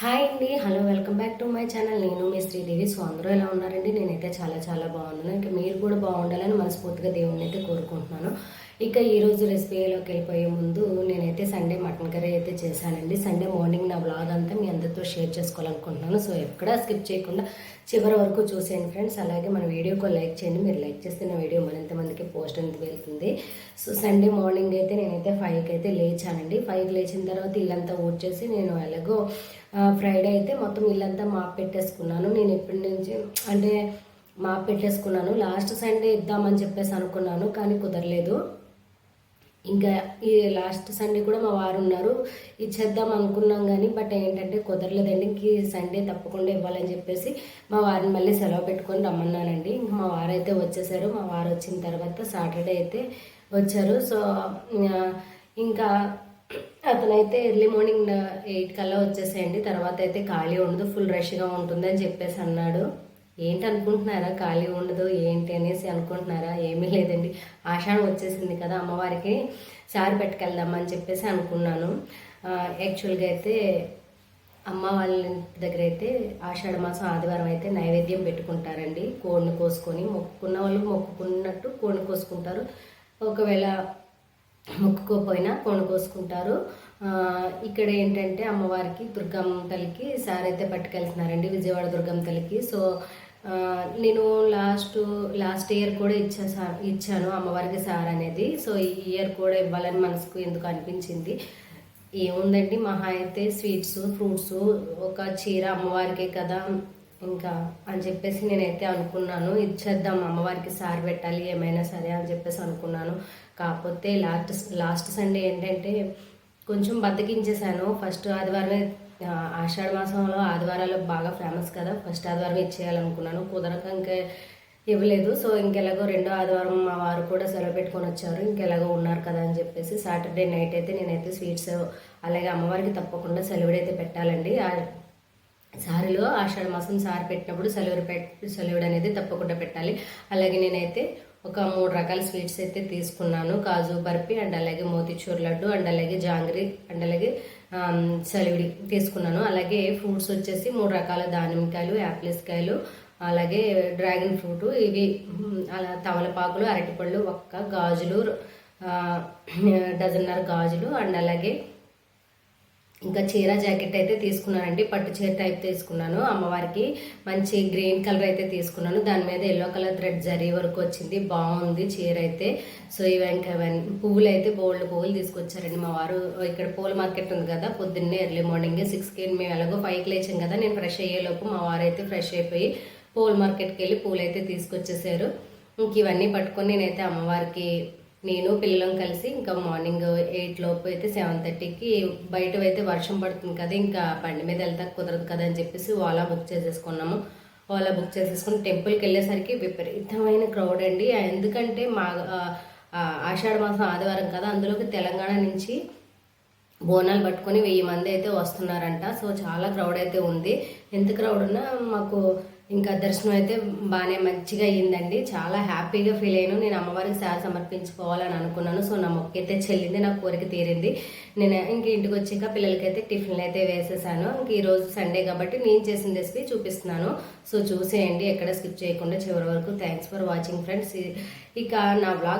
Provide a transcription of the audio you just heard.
Hi అండి. Hello welcome back to my channel. నేను మీ శ్రీదేవి. సో అందరూ ఎలా ఉన్నారండి? నేనైతే చాలా చాలా బాగున్నాను. ఇంకా మీరు కూడా బాగుండాలని మనస్ఫూర్తిగా దేవుణ్ణి అయితే కోరుకుంటున్నాను. ఇక ఈరోజు రెసిపీలోకి వెళ్ళిపోయే ముందు నేనైతే సండే మటన్ కర్రీ అయితే చేశానండి. సండే మార్నింగ్ నా బ్లాగ్ అంతా మీ అందరితో షేర్ చేసుకోవాలనుకుంటున్నాను. సో ఎక్కడా స్కిప్ చేయకుండా చివరి వరకు చూసేయండి ఫ్రెండ్స్ అలాగే మన వీడియోకి లైక్ చేయండి. మీరు లైక్ చేస్తే నా వీడియో మరింత మందికి పోస్ట్ అనేది వెళ్తుంది. సో సండే మార్నింగ్ అయితే నేనైతే ఫైవ్కి అయితే లేచానండి. ఫైవ్కి లేచిన తర్వాత ఇల్లంతా ఊడ్చేసి నేను ఎలాగో ఫ్రైడే అయితే మొత్తం ఇల్లంతా మాప్ పెట్టేసుకున్నాను. నేను ఎప్పటి నుంచి అంటే మాప్ పెట్టేసుకున్నాను. లాస్ట్ సండే ఇద్దామని చెప్పేసి అనుకున్నాను కానీ కుదరలేదు. ఇంకా ఈ లాస్ట్ సండే కూడా మా వారు ఉన్నారు. ఇచ్చేద్దాం అనుకున్నాం కానీ బట్ ఏంటంటే కుదరలేదండి. ఈ సండే తప్పకుండా ఇవ్వాలని చెప్పేసి మా వారిని మళ్ళీ సెలవు పెట్టుకొని రమ్మన్నానండి. ఇంకా మా వారు అయితే వచ్చేసారు. మా వారు వచ్చిన తర్వాత సాటర్డే అయితే వచ్చారు. సో ఇంకా అతనైతే ఎర్లీ మార్నింగ్ ఎయిట్ కల్లా వచ్చేసేయండి. తర్వాత అయితే ఖాళీ ఉండదు. ఫుల్ రష్గా ఉంటుందని చెప్పేసి అన్నాడు. ఏంటి అనుకుంటున్నారా ఖాళీ ఉండదు ఏంటి అనేసి అనుకుంటున్నారా? ఏమీ లేదండి. ఆషాఢం వచ్చేసింది కదా అమ్మవారికి సారి పెట్టుకెళ్దామని చెప్పేసి అనుకున్నాను. యాక్చువల్గా అయితే అమ్మ వాళ్ళ దగ్గర అయితే ఆషాఢ మాసం ఆదివారం అయితే నైవేద్యం పెట్టుకుంటారండి. కోడిని కోసుకొని మొక్కుకున్న వాళ్ళు మొక్కుకున్నట్టు కోడిని కోసుకుంటారు. ఒకవేళ మొక్కుకోపోయినా కోడిని కోసుకుంటారు. ఇక్కడ ఏంటంటే అమ్మవారికి దుర్గమ్మ తల్లికి సార్ అయితే పట్టుకెళ్తున్నారండి విజయవాడ దుర్గమ్మ తల్లికి. సో నేను లాస్ట్ లాస్ట్ ఇయర్ కూడా ఇచ్చా సార్ ఇచ్చాను అమ్మవారికి సార్ అనేది. సో ఈ ఇయర్ కూడా ఇవ్వాలని మనసుకు ఎందుకు అనిపించింది? ఏముందండి మహా అయితే స్వీట్స్ ఫ్రూట్స్ ఒక చీర అమ్మవారికే కదా ఇంకా అని చెప్పేసి నేనైతే అనుకున్నాను. ఇచ్చేద్దాం అమ్మవారికి సార్ పెట్టాలి ఏమైనా సరే అని చెప్పేసి అనుకున్నాను. కాకపోతే లాస్ట్ లాస్ట్ సండే ఏంటంటే కొంచెం బద్దకించేశాను ఫస్ట్ ఆదివారమే ఆషాఢ మాసంలో ఆదివారాలు బాగా ఫేమస్ కదా. ఫస్ట్ ఆదివారం ఇచ్చేయాలనుకున్నాను కుదరక ఇంకా ఇవ్వలేదు. సో ఇంకెలాగో రెండో ఆదివారం మా వారు కూడా సెలవు పెట్టుకొని వచ్చారు. ఇంకెలాగో ఉన్నారు కదా అని చెప్పేసి సాటర్డే నైట్ అయితే నేనైతే స్వీట్స్ అలాగే అమ్మవారికి తప్పకుండా సెలవుడైతే పెట్టాలండి. ఆ సారిలో ఆషాఢ మాసం సారి పెట్టినప్పుడు సెలవుడు పెట్ సెలవుడు అనేది తప్పకుండా పెట్టాలి. అలాగే నేనైతే ఒక మూడు రకాల స్వీట్స్ అయితే తీసుకున్నాను. కాజు బర్ఫీ అండ్ అలాగే మోతిచూర్ లడ్డు అండ్ అలాగే జాంగ్రీ అండ్ అలాగే చలివిడి తీసుకున్నాను. అలాగే ఫ్రూట్స్ వచ్చేసి మూడు రకాల దానిమ్మకాయలు యాపిల్స్ కాయలు అలాగే డ్రాగన్ ఫ్రూట్. ఇవి అలా తమలపాకులు అరటిపళ్ళు ఒక్క గాజులు డజన్నర గాజులు అండ్ అలాగే ఇంకా చీర జాకెట్ అయితే తీసుకున్నానండి. పట్టు చీర టైప్ తీసుకున్నాను. అమ్మవారికి మంచి గ్రీన్ కలర్ అయితే తీసుకున్నాను. దాని మీద ఎల్లో కలర్ థ్రెడ్ జరీ వరకు వచ్చింది. బాగుంది చీర అయితే. సో ఇవి పువ్వులు అయితే బోల్డ్ పువ్వులు తీసుకొచ్చారండి మా వారు. ఇక్కడ పూల మార్కెట్ ఉంది కదా పొద్దున్నే ఎర్లీ మార్నింగ్ సిక్స్కి మేము ఎలాగో ఫైవ్కి లేచాం కదా నేను ఫ్రెష్ అయ్యేలోపు మా వారు అయితే ఫ్రెష్ అయిపోయి పూల మార్కెట్కి వెళ్ళి పూలు అయితే తీసుకొచ్చేసారు. ఇంక ఇవన్నీ పట్టుకొని నేనైతే అమ్మవారికి నేను పిల్లలం కలిసి ఇంకా మార్నింగ్ ఎయిట్ లోపు అయితే సెవెన్ థర్టీకి బయట అయితే వర్షం పడుతుంది కదా ఇంకా బండి మీద వెళ్తా కుదరదు కదా అని చెప్పేసి ఓలా బుక్ చేసేసుకున్నాము. ఓలా బుక్ చేసేసుకుని టెంపుల్కి వెళ్ళేసరికి విపరీతమైన క్రౌడ్ అండి. ఎందుకంటే మా ఆషాఢ మాసం ఆదివారం కదా అందులోకి తెలంగాణ నుంచి బోనాలు పట్టుకొని వెయ్యి మంది అయితే వస్తున్నారంట. సో చాలా క్రౌడ్ అయితే ఉంది. ఎంత క్రౌడ్ ఉన్నా మాకు ఇంకా దర్శనం అయితే బాగానే మంచిగా అయ్యిందండి. చాలా హ్యాపీగా ఫీల్ అయ్యాను. నేను అమ్మవారికి సార్ సమర్పించుకోవాలని అనుకున్నాను. సో నా మొక్క అయితే చెల్లింది నా కోరిక తీరింది. నేను ఇంక ఇంటికి వచ్చాక పిల్లలకైతే టిఫిన్లు అయితే వేసేసాను. ఇంక ఈరోజు సండే కాబట్టి నేను చేసిన రెసిపీ చూపిస్తున్నాను. సో చూసేయండి ఎక్కడ స్కిప్ చేయకుండా చివరి వరకు. థ్యాంక్స్ ఫర్ వాచింగ్ ఫ్రెండ్స్ ఇక నా బ్లాగ్